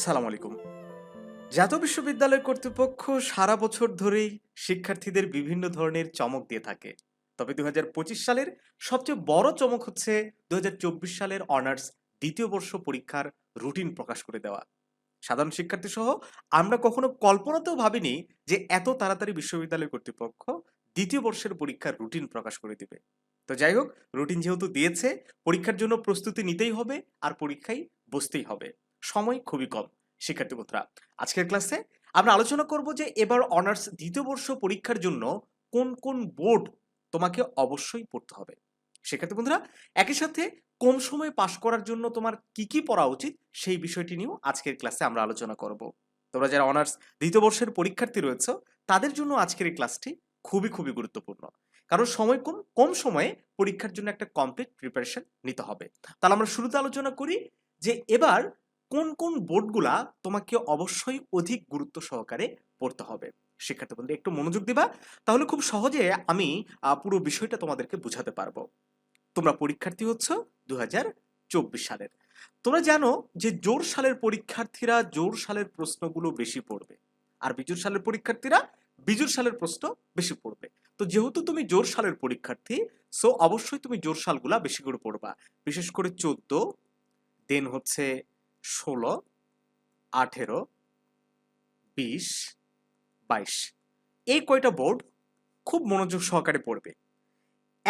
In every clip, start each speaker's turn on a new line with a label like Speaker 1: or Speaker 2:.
Speaker 1: আসসালামু আলাইকুম জাতীয় বিশ্ববিদ্যালয় কর্তৃপক্ষ সারা বছর ধরেই শিক্ষার্থীদের বিভিন্ন ধরনের চমক দিয়ে থাকে তবে দু সালের সবচেয়ে বড় চমক হচ্ছে দু সালের অনার্স দ্বিতীয় বর্ষ পরীক্ষার রুটিন প্রকাশ করে দেওয়া সাধারণ শিক্ষার্থী সহ আমরা কখনো কল্পনাতেও ভাবিনি যে এত তাড়াতাড়ি বিশ্ববিদ্যালয় কর্তৃপক্ষ দ্বিতীয় বর্ষের পরীক্ষার রুটিন প্রকাশ করে দিবে তো যাই হোক রুটিন যেহেতু দিয়েছে পরীক্ষার জন্য প্রস্তুতি নিতেই হবে আর পরীক্ষায় বসতেই হবে সময় খুবই কম শিক্ষার্থী বন্ধুরা আজকের ক্লাসে আমরা আলোচনা করব যে এবার অনার্স দ্বিতীয় বর্ষ পরীক্ষার জন্য কোন কোন বোর্ড তোমাকে অবশ্যই পড়তে হবে শিক্ষার্থী বন্ধুরা একই সাথে কম সময়ে পাশ করার জন্য তোমার কি কি পড়া উচিত সেই বিষয়টি নিয়েও আজকের ক্লাসে আমরা আলোচনা করব তোমরা যারা অনার্স দ্বিতীয় বর্ষের পরীক্ষার্থী রয়েছে তাদের জন্য আজকের এই ক্লাসটি খুবই খুবই গুরুত্বপূর্ণ কারণ সময় কম কম সময়ে পরীক্ষার জন্য একটা কমপ্লিট প্রিপারেশন নিতে হবে তাহলে আমরা শুরুতে আলোচনা করি যে এবার কোন কোন বোর্ডগুলা তোমাকে অবশ্যই অধিক গুরুত্ব সহকারে পড়তে হবে শিক্ষার্থী বন্ধু একটু মনোযোগ দিবা তাহলে খুব সহজে আমি পুরো বিষয়টা তোমাদেরকে বুঝাতে পারবো তোমরা পরীক্ষার্থী হচ্ছ দু সালের তোমরা জানো যে জোর সালের পরীক্ষার্থীরা জোর সালের প্রশ্নগুলো বেশি পড়বে আর বিজুর সালের পরীক্ষার্থীরা বিজুর সালের প্রশ্ন বেশি পড়বে তো যেহেতু তুমি জোর সালের পরীক্ষার্থী সো অবশ্যই তুমি জোর সালগুলা বেশি করে পড়বা বিশেষ করে চোদ্দ দেন হচ্ছে ষোলো আঠেরো বিশ বাইশ এই কয়টা বোর্ড খুব মনোযোগ সহকারে পড়বে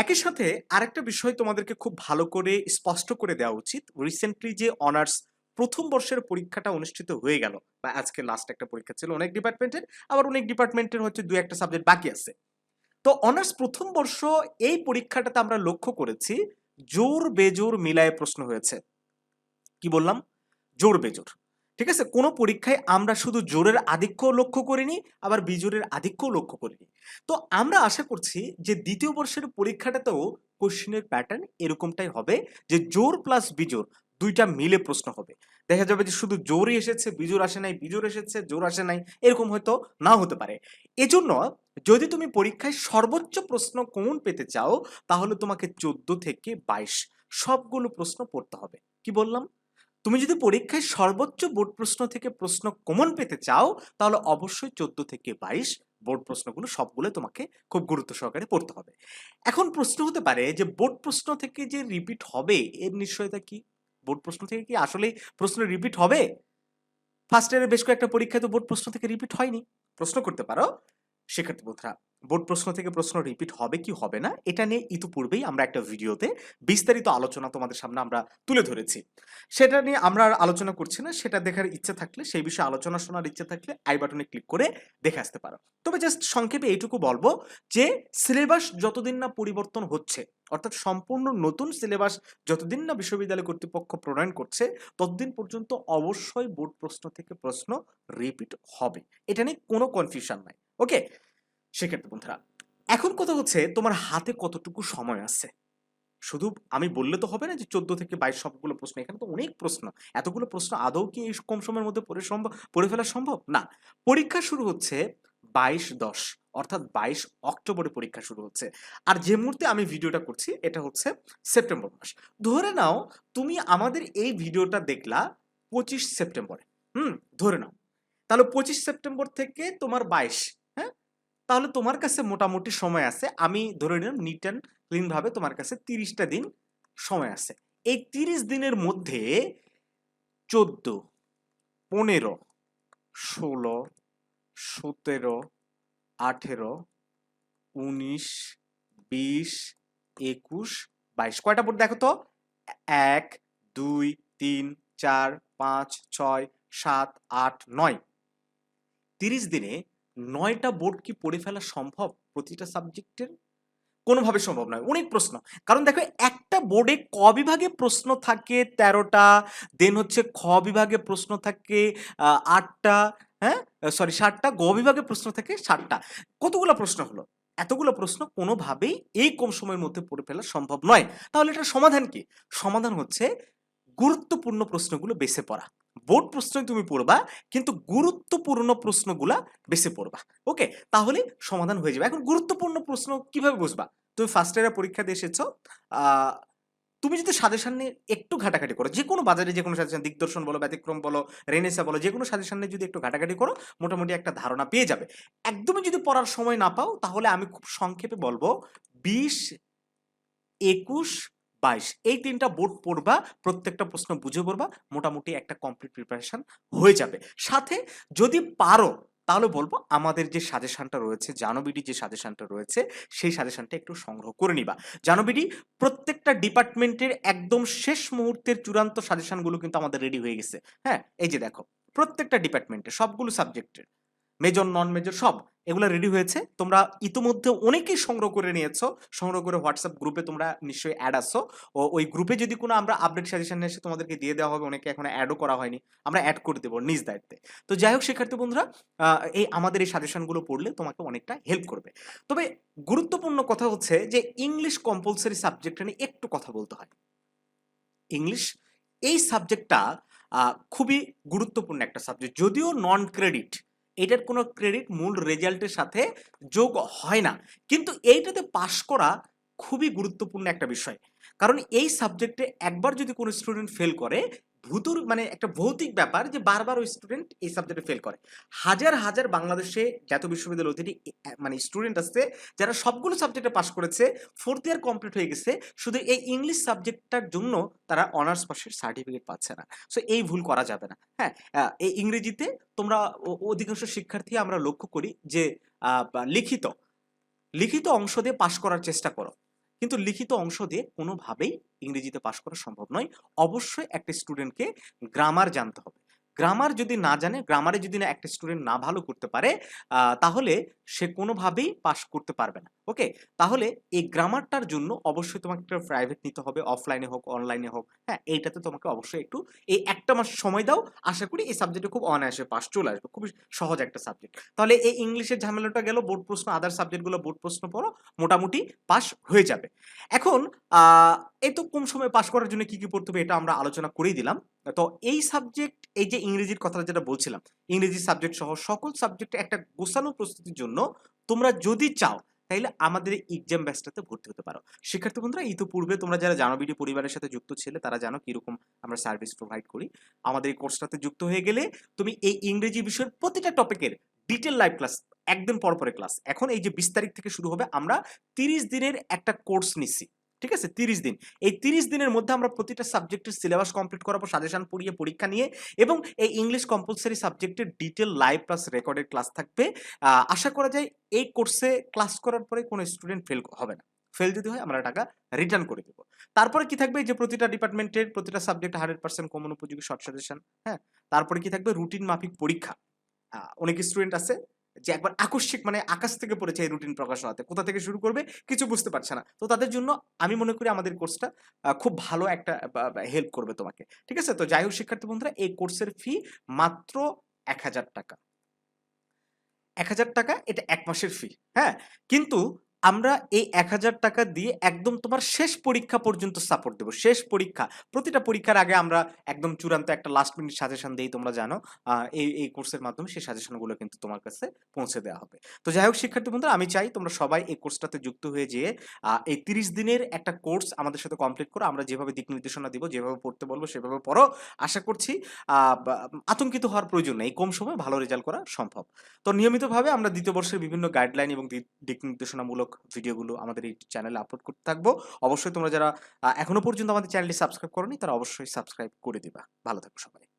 Speaker 1: একই সাথে আরেকটা বিষয় তোমাদেরকে খুব ভালো করে স্পষ্ট করে দেওয়া উচিত রিসেন্টলি যে অনার্স প্রথম বর্ষের পরীক্ষাটা অনুষ্ঠিত হয়ে গেল বা আজকে লাস্ট একটা পরীক্ষা ছিল অনেক ডিপার্টমেন্টের আবার অনেক ডিপার্টমেন্টের হচ্ছে দু একটা সাবজেক্ট বাকি আছে তো অনার্স প্রথম বর্ষ এই পরীক্ষাটাতে আমরা লক্ষ্য করেছি জোর বেজোর মিলায় প্রশ্ন হয়েছে কি বললাম জোর বেজোর ঠিক আছে কোনো পরীক্ষায় আমরা শুধু জোরের আধিক্য লক্ষ্য করিনি আবার বিজোরের আধিক্যও লক্ষ্য করিনি তো আমরা আশা করছি যে দ্বিতীয় বর্ষের পরীক্ষাটাতেও কোশ্চেনের প্যাটার্ন এরকমটাই হবে যে জোর প্লাস বিজোর দুইটা মিলে প্রশ্ন হবে দেখা যাবে যে শুধু জোরই এসেছে বিজোর আসে নাই বিজোর এসেছে জোর আসে নাই এরকম হয়তো না হতে পারে এজন্য যদি তুমি পরীক্ষায় সর্বোচ্চ প্রশ্ন কোন পেতে চাও তাহলে তোমাকে চোদ্দ থেকে বাইশ সবগুলো প্রশ্ন পড়তে হবে কি বললাম তুমি যদি পরীক্ষায় সর্বোচ্চ বোর্ড প্রশ্ন থেকে প্রশ্ন কমন পেতে চাও তাহলে অবশ্যই চোদ্দ থেকে বাইশ বোর্ড প্রশ্নগুলো সবগুলো তোমাকে খুব গুরুত্ব সহকারে পড়তে হবে এখন প্রশ্ন হতে পারে যে বোর্ড প্রশ্ন থেকে যে রিপিট হবে এর নিশ্চয়তা কি বোর্ড প্রশ্ন থেকে কি আসলে প্রশ্ন রিপিট হবে ফার্স্ট ইয়ারের বেশ কয়েকটা পরীক্ষায় তো বোর্ড প্রশ্ন থেকে রিপিট হয়নি প্রশ্ন করতে পারো শিক্ষার্থী বন্ধুরা বোর্ড প্রশ্ন থেকে প্রশ্ন রিপিট হবে কি হবে না এটা নিয়ে ইতিপূর্বেই আমরা একটা ভিডিওতে বিস্তারিত আলোচনা তোমাদের সামনে আমরা তুলে ধরেছি সেটা নিয়ে আমরা আর আলোচনা করছি না সেটা দেখার ইচ্ছে থাকলে সেই বিষয়ে আলোচনা শোনার ইচ্ছে থাকলে আই বাটনে ক্লিক করে দেখে আসতে পারো তবে জাস্ট সংক্ষেপে এইটুকু বলবো যে সিলেবাস যতদিন না পরিবর্তন হচ্ছে অর্থাৎ সম্পূর্ণ নতুন সিলেবাস যতদিন না বিশ্ববিদ্যালয় কর্তৃপক্ষ প্রণয়ন করছে ততদিন পর্যন্ত অবশ্যই বোর্ড প্রশ্ন থেকে প্রশ্ন রিপিট হবে এটা নিয়ে কোনো কনফিউশন নাই ওকে সেক্ষেত্রে বন্ধুরা এখন কথা হচ্ছে তোমার হাতে কতটুকু সময় আছে শুধু আমি বললে তো হবে না যে চোদ্দ থেকে বাইশ সবগুলো প্রশ্ন এখানে তো অনেক প্রশ্ন এতগুলো প্রশ্ন আদৌ কি এই কম সময়ের মধ্যে পড়ে সম্ভব পড়ে ফেলা সম্ভব না পরীক্ষা শুরু হচ্ছে বাইশ দশ অর্থাৎ বাইশ অক্টোবরে পরীক্ষা শুরু হচ্ছে আর যে মুহূর্তে আমি ভিডিওটা করছি এটা হচ্ছে সেপ্টেম্বর মাস ধরে নাও তুমি আমাদের এই ভিডিওটা দেখলা পঁচিশ সেপ্টেম্বরে হুম ধরে নাও তাহলে পঁচিশ সেপ্টেম্বর থেকে তোমার বাইশ তাহলে তোমার কাছে মোটামুটি সময় আছে আমি ধরে নিলাম নিট অ্যান্ড ক্লিনভাবে তোমার কাছে তিরিশটা দিন সময় আছে এই তিরিশ দিনের মধ্যে চোদ্দ পনেরো ষোলো সতেরো আঠেরো উনিশ বিশ একুশ বাইশ কয়টা বোর্ড দেখো তো এক দুই তিন চার পাঁচ ছয় সাত আট নয় তিরিশ দিনে নয়টা বোর্ড কি পড়ে ফেলা সম্ভব প্রতিটা সাবজেক্টের কোনোভাবে সম্ভব নয় অনেক প্রশ্ন কারণ দেখো একটা বোর্ডে ক বিভাগে প্রশ্ন থাকে তেরোটা দেন হচ্ছে খ বিভাগে প্রশ্ন থাকে আটটা হ্যাঁ সরি ষাটটা গ বিভাগে প্রশ্ন থাকে ষাটটা কতগুলো প্রশ্ন হলো এতগুলো প্রশ্ন কোনোভাবেই এই কম সময়ের মধ্যে পড়ে ফেলা সম্ভব নয় তাহলে এটার সমাধান কি সমাধান হচ্ছে গুরুত্বপূর্ণ প্রশ্নগুলো বেছে পড়া বোর্ড প্রশ্নই তুমি পড়বা কিন্তু গুরুত্বপূর্ণ প্রশ্নগুলা বেশি পড়বা ওকে তাহলে সমাধান হয়ে যাবে এখন গুরুত্বপূর্ণ প্রশ্ন কিভাবে বুঝবা তুমি ফার্স্ট ইয়ারের পরীক্ষা দিয়ে এসেছো তুমি যদি সাজেশন একটু ঘাটাঘাটি করো যে কোনো বাজারে যে কোনো সাজেশন দিগদর্শন বলো ব্যতিক্রম বলো রেনেসা বলো যে কোনো সাজেশন যদি একটু ঘাটাঘাটি করো মোটামুটি একটা ধারণা পেয়ে যাবে একদমই যদি পড়ার সময় না পাও তাহলে আমি খুব সংক্ষেপে বলবো বিশ একুশ বাইশ এই তিনটা বোর্ড পড়বা প্রত্যেকটা প্রশ্ন বুঝে পড়বা মোটামুটি একটা কমপ্লিট প্রিপারেশান হয়ে যাবে সাথে যদি পারো তাহলে বলবো আমাদের যে সাজেশানটা রয়েছে জানবিডি যে সাজেশানটা রয়েছে সেই সাজেশানটা একটু সংগ্রহ করে নিবা জানবিডি প্রত্যেকটা ডিপার্টমেন্টের একদম শেষ মুহূর্তের চূড়ান্ত সাজেশানগুলো কিন্তু আমাদের রেডি হয়ে গেছে হ্যাঁ এই যে দেখো প্রত্যেকটা ডিপার্টমেন্টে সবগুলো সাবজেক্টের মেজর নন মেজর সব এগুলো রেডি হয়েছে তোমরা ইতিমধ্যে অনেকেই সংগ্রহ করে নিয়েছো সংগ্রহ করে হোয়াটসঅ্যাপ গ্রুপে তোমরা নিশ্চয়ই অ্যাড আসো ও ওই গ্রুপে যদি কোনো আমরা আপডেট সাজেশন এসে তোমাদেরকে দিয়ে দেওয়া হবে অনেকে এখন অ্যাডও করা হয়নি আমরা অ্যাড করে দেবো নিজ দায়িত্বে তো যাই হোক শিক্ষার্থী বন্ধুরা এই আমাদের এই সাজেশনগুলো পড়লে তোমাকে অনেকটা হেল্প করবে তবে গুরুত্বপূর্ণ কথা হচ্ছে যে ইংলিশ কম্পালসারি সাবজেক্টটা নিয়ে একটু কথা বলতে হয় ইংলিশ এই সাবজেক্টটা খুবই গুরুত্বপূর্ণ একটা সাবজেক্ট যদিও নন ক্রেডিট এটার কোনো ক্রেডিট মূল রেজাল্টের সাথে যোগ হয় না কিন্তু এইটাতে পাশ করা খুবই গুরুত্বপূর্ণ একটা বিষয় কারণ এই সাবজেক্টে একবার যদি কোনো স্টুডেন্ট ফেল করে ভূতুর মানে একটা ভৌতিক ব্যাপার যে বারবার ওই স্টুডেন্ট এই সাবজেক্টে ফেল করে হাজার হাজার বাংলাদেশে জাতীয় বিশ্ববিদ্যালয় অতিথি মানে স্টুডেন্ট আছে যারা সবগুলো সাবজেক্টে পাশ করেছে ফোর্থ ইয়ার কমপ্লিট হয়ে গেছে শুধু এই ইংলিশ সাবজেক্টটার জন্য তারা অনার্স পাশের সার্টিফিকেট পাচ্ছে না সো এই ভুল করা যাবে না হ্যাঁ এই ইংরেজিতে তোমরা অধিকাংশ শিক্ষার্থী আমরা লক্ষ্য করি যে লিখিত লিখিত অংশ দিয়ে পাশ করার চেষ্টা করো কিন্তু লিখিত অংশ দিয়ে কোনোভাবেই ইংরেজিতে পাশ করা সম্ভব নয় অবশ্যই একটা স্টুডেন্টকে গ্রামার জানতে হবে গ্রামার যদি না জানে গ্রামারে যদি না একটা স্টুডেন্ট না ভালো করতে পারে তাহলে সে কোনোভাবেই পাশ করতে পারবে না ওকে তাহলে এই গ্রামারটার জন্য অবশ্যই তোমাকে একটা প্রাইভেট নিতে হবে অফলাইনে হোক অনলাইনে হোক হ্যাঁ এইটাতে তোমাকে অবশ্যই একটু এই একটা মাস সময় দাও আশা করি এই সাবজেক্টে খুব অনায়াসে পাস চলে আসবে খুবই সহজ একটা সাবজেক্ট তাহলে এই ইংলিশের ঝামেলাটা গেল বোর্ড প্রশ্ন আদার সাবজেক্টগুলো বোর্ড প্রশ্ন পড়ো মোটামুটি পাস হয়ে যাবে এখন এই তো কম সময় পাস করার জন্য কি কি পড়তে হবে এটা আমরা আলোচনা করেই দিলাম তো এই সাবজেক্ট এই যে ইংরেজির কথাটা যেটা বলছিলাম ইংরেজি সাবজেক্ট সহ সকল সাবজেক্টে একটা গোছানো প্রস্তুতির জন্য তোমরা যদি চাও তাইলে আমাদের এক্সাম ব্যাচটাতে ভর্তি হতে পারো শিক্ষার্থী বন্ধুরা পূর্বে তোমরা যারা জানো বিডি পরিবারের সাথে যুক্ত ছিলে তারা জানো কিরকম আমরা সার্ভিস প্রোভাইড করি আমাদের এই কোর্সটাতে যুক্ত হয়ে গেলে তুমি এই ইংরেজি বিষয়ের প্রতিটা টপিকের ডিটেল লাইভ ক্লাস একদিন পরপরে ক্লাস এখন এই যে বিশ তারিখ থেকে শুরু হবে আমরা তিরিশ দিনের একটা কোর্স নিচ্ছি ঠিক আছে তিরিশ দিন এই তিরিশ দিনের মধ্যে আমরা প্রতিটা সাবজেক্টের সিলেবাস কমপ্লিট করাবো সাজেশন পড়িয়ে পরীক্ষা নিয়ে এবং এই ইংলিশ কম্পালসারি সাবজেক্টের ডিটেল লাইভ প্লাস রেকর্ডের ক্লাস থাকবে আশা করা যায় এই কোর্সে ক্লাস করার পরে কোনো স্টুডেন্ট ফেল হবে না ফেল যদি হয় আমরা টাকা রিটার্ন করে দেবো তারপরে কি থাকবে যে প্রতিটা ডিপার্টমেন্টের প্রতিটা সাবজেক্ট হান্ড্রেড পার্সেন্ট কমন উপযোগী শর্ট সাজেশন হ্যাঁ তারপরে কি থাকবে রুটিন মাফিক পরীক্ষা অনেক স্টুডেন্ট আছে যে একবার আকস্মিক মানে আকাশ থেকে পড়েছে এই রুটিন প্রকাশনাতে কোথা থেকে শুরু করবে কিছু বুঝতে পারছে না তো তাদের জন্য আমি মনে করি আমাদের কোর্সটা খুব ভালো একটা হেল্প করবে তোমাকে ঠিক আছে তো যাই হোক শিক্ষার্থী বন্ধুরা এই কোর্সের ফি মাত্র এক হাজার টাকা এক হাজার টাকা এটা এক মাসের ফি হ্যাঁ কিন্তু আমরা এই এক হাজার টাকা দিয়ে একদম তোমার শেষ পরীক্ষা পর্যন্ত সাপোর্ট দেবো শেষ পরীক্ষা প্রতিটা পরীক্ষার আগে আমরা একদম চূড়ান্ত একটা লাস্ট মিনিট সাজেশন দিই তোমরা জানো এই এই কোর্সের মাধ্যমে সেই সাজেশনগুলো কিন্তু তোমার কাছে পৌঁছে দেওয়া হবে তো যাই হোক শিক্ষার্থী বন্ধুরা আমি চাই তোমরা সবাই এই কোর্সটাতে যুক্ত হয়ে যেয়ে এই তিরিশ দিনের একটা কোর্স আমাদের সাথে কমপ্লিট করো আমরা যেভাবে দিক নির্দেশনা দিব যেভাবে পড়তে বলবো সেভাবে পড়ো আশা করছি আতঙ্কিত হওয়ার প্রয়োজন নেই কম সময়ে ভালো রেজাল্ট করা সম্ভব তো নিয়মিতভাবে আমরা দ্বিতীয় বর্ষের বিভিন্ন গাইডলাইন এবং দিক নির্দেশনামূলক ভিডিওগুলো আমাদের এই চ্যানেলে আপলোড করতে থাকবো অবশ্যই তোমরা যারা এখনো পর্যন্ত আমাদের চ্যানেলটি সাবস্ক্রাইব করনি তারা অবশ্যই সাবস্ক্রাইব করে দিবা ভালো থাকো সবাই